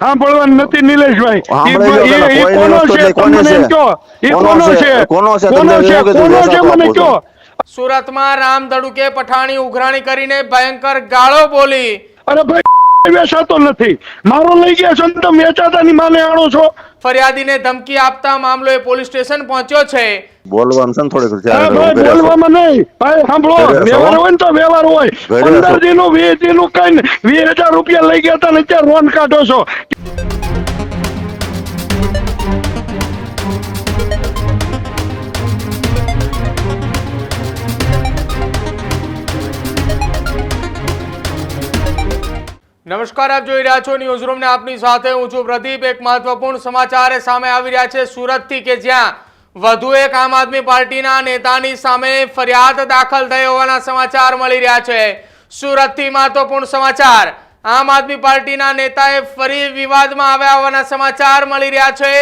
સાંભળવાનું નથી નિલેશભાઈ. કોનો છે? કોને છે? કોનો કોનો છે? કોનો છે? કોનો છે? કોનો છે મને કહો? સુરતમાં રામ ધડુકે પઠાણી ઉઘરાણી કરીને ભયંકર ગાળો બોલી. અરે ભાઈ વેચાતો નથી. મારો લઈ ગયા છો ને વેચાતા ની માને આણો છો. ફરિયાદીને ધમકી આપતા મામલો એ પોલીસ સ્ટેશન પહોંચ્યો છે. બોલવાનું છે ને થોડીક. બોલવામાં નહીં. ભાઈ સાંભળો વ્યવહાર હોય ને તો વ્યવહાર હોય. પંદર વીસ કઈ વીસ હજાર રૂપિયા લઈ ગયા હતા ને અત્યારે રોન કાઢો છો. નમસ્કાર, આપ જોઈ રહ્યા છો ન્યૂઝ રૂમ ને આપની સાથે હું છું પ્રદીપ. એક મહત્વપૂર્ણ સમાચાર સામે આવી રહ્યા છે સુરતથી કે જ્યાં વધુ એક આમ આદમી પાર્ટીના નેતાની સામે ફરિયાદ દાખલ થઈ હોવાના સમાચાર મળી રહ્યા છે. સુરતથી મહત્વપૂર્ણ સમાચાર, આમ આદમી પાર્ટીના નેતાએ ફરી વિવાદમાં આવ્યા હોવાના સમાચાર મળી રહ્યા છે.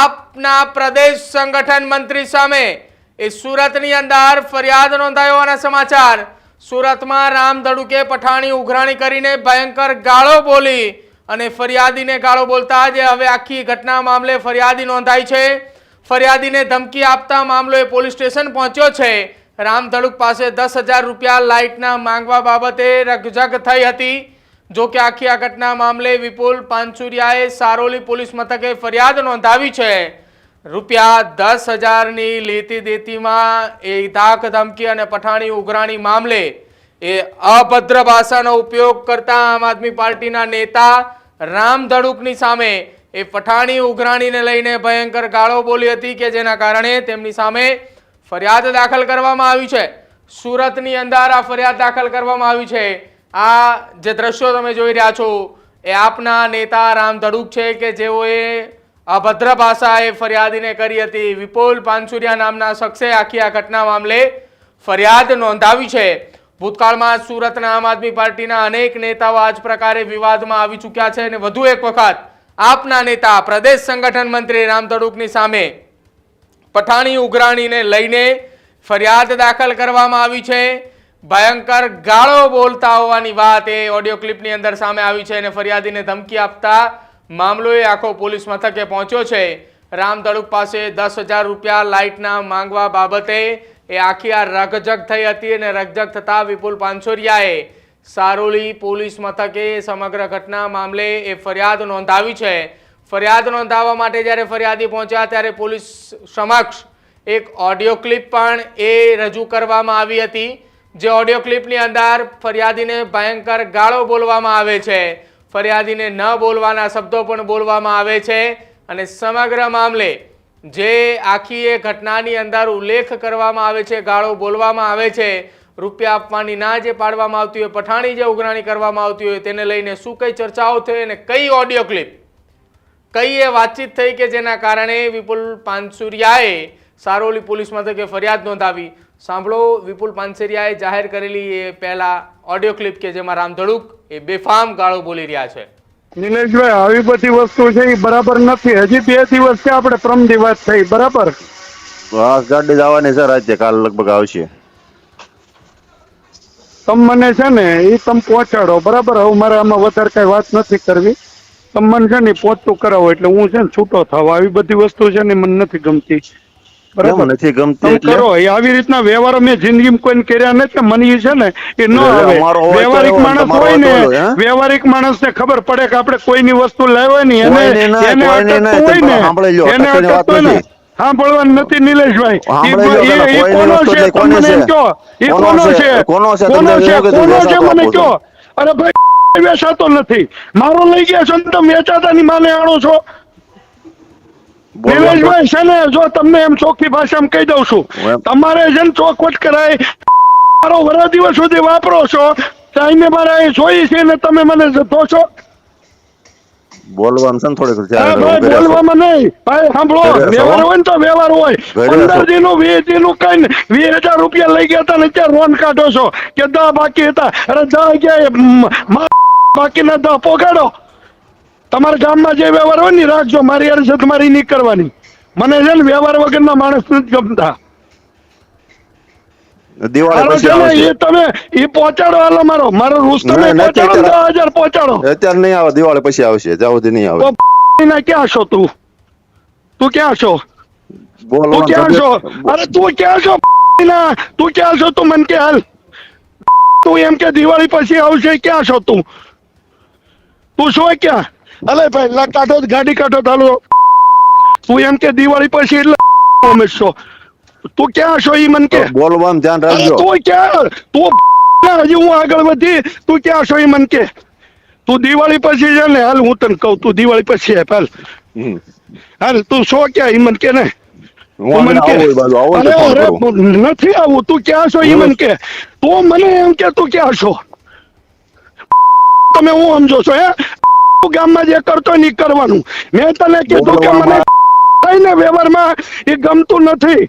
આપના પ્રદેશ સંગઠન મંત્રી સામે એ સુરતની અંદર ફરિયાદ નોંધાઈ હોવાના સમાચાર સુરતમાં રામ ધડુકે પઠાણી ઉઘરાણી કરીને ભયંકર ગાળો બોલી અને ફરિયાદીને ગાળો બોલતા જ હવે આખી ઘટના મામલે ફરિયાદી નોંધાઈ છે. ફરિયાદીને ધમકી આપતા મામલો એ પોલીસ સ્ટેશન પહોંચ્યો છે. રામ ધડુક પાસે દસ હજાર રૂપિયા લાઇટના માંગવા બાબતે રગઝગ થઈ હતી. જો કે આખી આ ઘટના મામલે વિપુલ પાનચુરિયાએ સારોલી પોલીસ મથકે ફરિયાદ નોંધાવી છે. રૂપિયા દસ હજારની લેતી દેતીમાં એ ધાક ધમકી અને પઠાણી ઉઘરાણી મામલે એ અભદ્ર ભાષાનો ઉપયોગ કરતા આમ આદમી પાર્ટીના નેતા રામ ધડુકની સામે એ પઠાણી ઉઘરાણીને લઈને ભયંકર ગાળો બોલી હતી કે જેના કારણે તેમની સામે ફરિયાદ દાખલ કરવામાં આવી છે. સુરતની અંદર આ ફરિયાદ દાખલ કરવામાં આવી છે. આ જે દ્રશ્યો તમે જોઈ રહ્યા છો, એ આપના નેતા રામ ધડુક છે કે જેઓએ અભદ્ર ભાષા એ ફરિયાદીને કરી હતી. વિપુલ પાનસુરિયા નામના શખ્સે આખી આ ઘટના મામલે ફરિયાદ નોંધાવી છે. ભૂતકાળમાં સુરતના આમ આદમી પાર્ટીના અનેક નેતાઓ આ જ પ્રકારે વિવાદમાં આવી ચૂક્યા છે અને વધુ એક વખત આપના નેતા, પ્રદેશ સંગઠન મંત્રી રામધડુકની સામે પઠાણી, ઉઘરાણીને લઈને ફરિયાદ દાખલ કરવામાં આવી છે. ભયંકર ગાળો બોલતા હોવાની વાત એ ઓડિયો ક્લિપની અંદર સામે આવી છે અને ફરિયાદીને ધમકી આપતા મામલો એ આખો પોલીસ મથકે પહોંચ્યો છે. રામતળુક પાસે દસ હજાર રૂપિયા લાઇટના માંગવા બાબતે એ આખી આ રગજગ થઈ હતી અને રગજગ થતા વિપુલ પાનસોરિયાએ સારોલી પોલીસ મથકે સમગ્ર ઘટના મામલે એ ફરિયાદ નોંધાવી છે. ફરિયાદ નોંધાવવા માટે જ્યારે ફરિયાદી પહોંચ્યા ત્યારે પોલીસ સમક્ષ એક ઓડિયો ક્લિપ પણ એ રજૂ કરવામાં આવી હતી, જે ઓડિયો ક્લિપની અંદર ફરિયાદીને ભયંકર ગાળો બોલવામાં આવે છે. ફરિયાદીને ન બોલવાના શબ્દો પણ બોલવામાં આવે છે અને સમગ્ર મામલે જે આખી એ ઘટનાની અંદર ઉલ્લેખ કરવામાં આવે છે, ગાળો બોલવામાં આવે છે, રૂપિયા આપવાની ના જે પાડવામાં આવતી હોય, પઠાણી જે ઉઘરાણી કરવામાં આવતી હોય, તેને લઈને શું કઈ ચર્ચાઓ થઈ અને કઈ ઓડિયો ક્લિપ? કઈ એ વાતચીત થઈ કે જેના કારણે વિપુલ પાનસુરિયાએ સારોલી પોલીસ મથકે ફરિયાદ નોંધાવી? સાંભળો વિપુલ પાનસેરિયાએ જાહેર કરેલી એ પહેલા ઓડિયો ક્લિપ કે જેમાં રામધડુક એ બેફામ ગાળો બોલી રહ્યા છે. નિલેશભાઈ આવી બધી વસ્તુ છે એ બરાબર નથી. હજી બે દિવસ છે આપણે પ્રમ દિવસ થઈ. બરાબર? બસ ગાડી જવાની સર આજે કાલ લગભગ આવશે. તમે મને છે ને એ તમે પહોંચાડો. બરાબર? હવે મારે આમાં વધારે કઈ વાત નથી કરવી. તમ મને છે ને પહોંચતું કરાવો. એટલે હું છે ને છૂટો થાવ. આવી બધી વસ્તુ છે ને મને નથી ગમતી. બરાબર. નથી ગમતી એટલે? કરો એ આવી રીતના વ્યવહારો મેં જિંદગીમાં કોઈને કર્યા નથી મને ઈ છે ને એ ન આવે. અમારો હોય તો વ્યવહારિક માણસ હોય ને હોય તો હોય, હે? વ્યવહારિક માણસને ખબર પડે કે આપણે કોઈની વસ્તુ લાવ્યા ને કોઈની એને એને અટકતું હોય ને એને અટકતું ને. નથી. સાંભળવાનું નથી નિલેશભાઈ. કોનો છે? કોની કોનો કોનો? કોનો મને અરે ભાઈ વેચાતો નથી. મારો લઈ ગયા છો તમે વેચાતા ની માને આણો છો? નિલેશભાઈ છે ને જો તમને એમ ચોખ્ખી ભાષામાં કહી દઉં છું. તમારે છે ને ચોખવટ કરાય. મારો વરા દિવસ સુધી વાપરો છો. ટાઈમે મારે જોઈ છે ને તમે મને જતો છો. બોલવાનું છે ને થોડીક હા ત્યારે ભાઈ ઊભી રહેશો. બોલવામાં નહીં. ભાઈ સાંભળો વ્યવહાર હોય ને તો વ્યવહાર હોય. પંદર છો? દિનનું વીસ દિનનું કઈ વીસ હજાર રૂપિયા લઈ ગયા હતા ને અત્યારે કાઢો છો. કે દા બાકી હતા. અરે દા ગયા બાકીના દા પોગાડો. તમારા ગામમાં જે વ્યવહાર હોય ને રાખજો. મારી અરજી તમારી નહીં કરવાની મને છે ને વ્યવહાર વગરના માણસ નથી ગમતા. દિવાળી પછી આવશે તમે એ પહોંચાડો હાલો મારો. મારો રૂસ્તમ ના, પહોંચાડો અત્યારે. દસ હજાર પહોંચાડો. અત્યારે નહીં આવે દિવાળી પછી આવશે જ્યાં સુધી નહીં આવે. ક્યાં છો તું? તું ક્યાં છો? તું ક્યાં છો? અરે તું ક્યાં છો ના તું ક્યાં છો તું મને કે હાલ. તું એમ કે દિવાળી પછી આવશે ક્યાં છો તું? તું છો ક્યાં? અલે ભાઈ કાઢો ગાડી કાઢો ચાલો તું એમ કે દિવાળી પછી એટલે અમે તું ક્યાં છો ઈ મન કે? બોલવાનું ધ્યાન રાખજો. તું ક્યાં? તું હજી હું આગળ વધી. તું ક્યાં છો ઈ મન કે? તું દિવાળી પછી છે ને હાલ હું તને કહું તું દિવાળી પછી હે હાલ. હાલ તું છો ક્યાં ઈ મન કે ને. નથી આવું તું ક્યાં છો ઈ મન કે? તું મને એમ કે તું ક્યાં છો? તમે હું સમજો છો હે? ગામમાં જે કરતો નહીં કરવાનું. મેં તને કીધું કે મને થાય ને વ્યવહારમાં એ ગમતું નથી.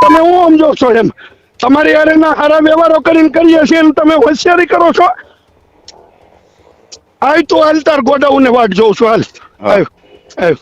તમે હું સમજો છો એમ? તમારી હારે ના હારા વ્યવહારો કરીને કરીએ છીએ એમ તમે હોશિયારી કરો છો? આય તું હાલ તાર ગોડાઉને વાટ જોઉં છું હાલ. આવ આવ